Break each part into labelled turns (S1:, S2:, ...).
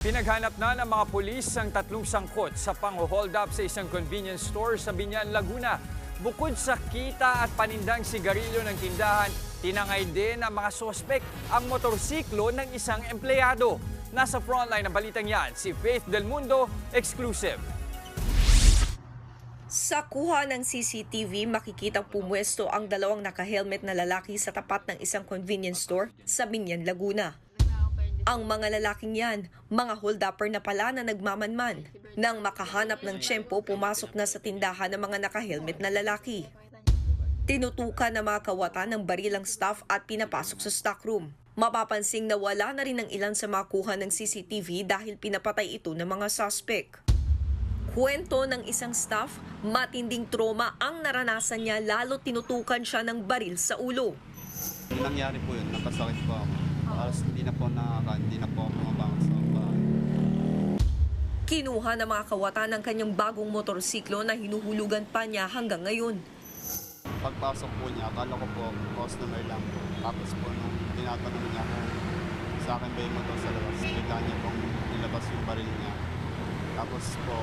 S1: Pinaghanap na ng mga pulis ang tatlong sangkot sa pang-hold up sa isang convenience store sa Binyan, Laguna. Bukod sa kita at panindang sigarilyo ng tindahan, tinangay din ng mga sospek ang motorsiklo ng isang empleyado. Nasa frontline ng balitang yan, si Faith Del Mundo, exclusive.
S2: Sa kuha ng CCTV, makikitang pumwesto ang dalawang naka-helmet na lalaki sa tapat ng isang convenience store sa Binyan, Laguna. Ang mga lalaking yan, mga hold-upper na pala na nagmamanman. Nang makahanap ng tiyempo, pumasok na sa tindahan ng mga naka-helmet na lalaki. Tinutukan ng mga kawatan ng barilang staff at pinapasok sa stockroom. Mapapansing na wala na rin ang ilan sa mga kuha ng CCTV dahil pinapatay ito ng mga suspect. Kwento ng isang staff, matinding trauma ang naranasan niya lalo tinutukan siya ng baril sa ulo.
S3: Nangyari po yun, nakasakit po ako. Alas hindi na po nakaka, hindi na po ako bumabangon sa bahay.
S2: Kinuha ng mga kawatan ng kanyang bagong motorsiklo na hinuhulugan pa niya hanggang ngayon.
S3: Pagpasok po niya, akala ko po customer lang po. Tapos po nung tinatanong niya kung sa akin ba yung motor sa labas, bigla niya pong nilabas yung baril niya. Tapos po,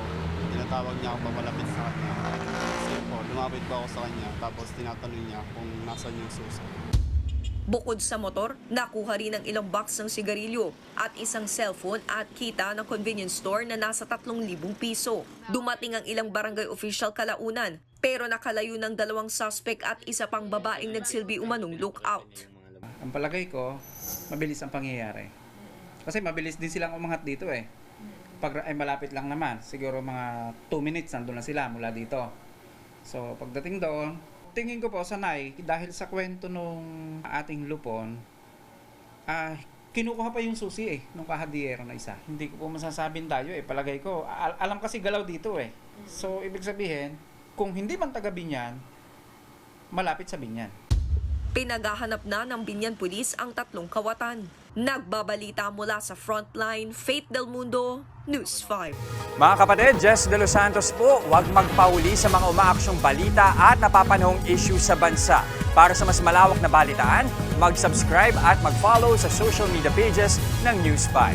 S3: tinatawag niya ako papalapit sa kanya. Kasi po, lumapit po ako sa kanya. Tapos tinatanong niya kung nasan yung susi.
S2: Bukod sa motor, nakuha rin ang ilang box ng sigarilyo at isang cellphone at kita ng convenience store na nasa 3,000 piso. Dumating ang ilang barangay official kalaunan pero nakalayo ng dalawang suspect at isa pang babaeng nagsilbi umanong lookout.
S4: Ang palagay ko, mabilis ang pangyayari. Kasi mabilis din silang umangat dito eh. Pag ay malapit lang naman, siguro mga 2 minutes nandun na sila mula dito. So pagdating doon, tingin ko po sanay dahil sa kwento nung ating lupon, ah kinukuha pa yung susi eh nung kahadiyero na isa. Hindi ko po masasabing tayo eh, palagay ko. Al- alam kasi galaw dito eh. So ibig sabihin, kung hindi man taga Binyan, malapit sa Binyan.
S2: Pinaghahanap na ng Binyan Police ang tatlong kawatan. Nagbabalita mula sa Frontline, Faith Del Mundo, News 5.
S1: Mga kapatid, Jess De Los Santos po, huwag magpauli sa mga umaaksyong balita at napapanahong issue sa bansa. Para sa mas malawak na balitaan, mag-subscribe at mag-follow sa social media pages ng News 5.